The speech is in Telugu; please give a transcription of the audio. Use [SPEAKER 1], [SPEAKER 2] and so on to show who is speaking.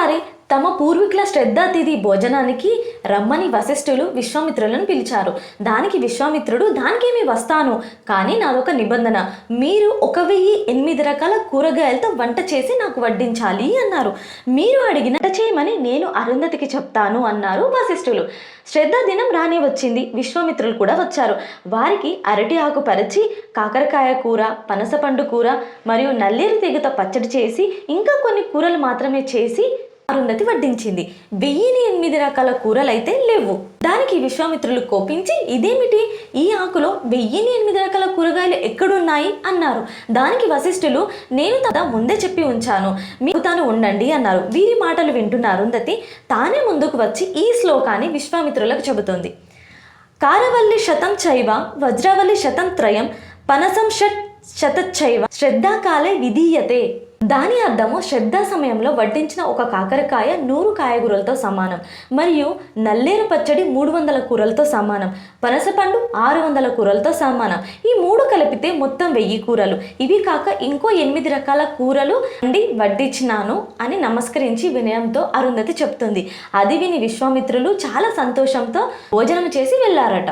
[SPEAKER 1] ఒకసారి తమ పూర్వీకుల శ్రద్ధాతిథి భోజనానికి రమ్మని వశిష్ఠులు విశ్వామిత్రులను పిలిచారు. దానికి విశ్వామిత్రుడు దానికేమి వస్తాను? కానీ నాదొక నిబంధన. మీరు ఒక వెయ్యి ఎనిమిది రకాల కూరగాయలతో వంట చేసి నాకు వడ్డించాలి అన్నారు. మీరు అడిగిన చేయమని నేను అరుంధతికి చెప్తాను అన్నారు వశిష్ఠులు. శ్రద్ధ దినం రాని వచ్చింది విశ్వామిత్రులు కూడా వచ్చారు. వారికి అరటి ఆకు పరిచి కాకరకాయ కూర పనసపండు కూర మరియు నల్లేరు తీగతో పచ్చడి చేసి ఇంకా కొన్ని కూరలు మాత్రమే చేసి అరుంధతి వడ్డించింది. వెయ్యిని ఎనిమిది రకాల కూరలైతే లేవు. దానికి విశ్వామిత్రులు కోపించి ఇదేమిటి? ఈ ఆకులో వెయ్యిని ఎనిమిది రకాల కూరగాయలు ఎక్కడున్నాయి? అన్నారు. దానికి వశిష్ఠులు నేను తదా ముందే చెప్పి ఉంచాను. మీకు తాను ఉండండి అన్నారు. వీరి మాటలు వింటున్న అరుంధతి తానే ముందుకు వచ్చి ఈ శ్లోకాన్ని విశ్వామిత్రులకు చెబుతుంది. కారవల్లి శతం చైవ వజ్రవల్లి శతం త్రయం పనసం షట్ శతచైవ శ్రద్ధాకాలే విధీయతే. దాని అర్థము శ్రద్ధ సమయంలో వడ్డించిన ఒక కాకరకాయ నూరు కాయగూరలతో సమానం. మరియు నల్లేరు పచ్చడి మూడు వందల కూరలతో సమానం. పనసపండు ఆరు వందల కూరలతో సమానం. ఈ మూడు కలిపితే మొత్తం వెయ్యి కూరలు. ఇవి కాక ఇంకో ఎనిమిది రకాల కూరలు అండి వడ్డించినాను అని నమస్కరించి వినయంతో అరుంధతి చెప్తుంది. అది విని విశ్వామిత్రులు చాలా సంతోషంతో భోజనం చేసి వెళ్ళారట.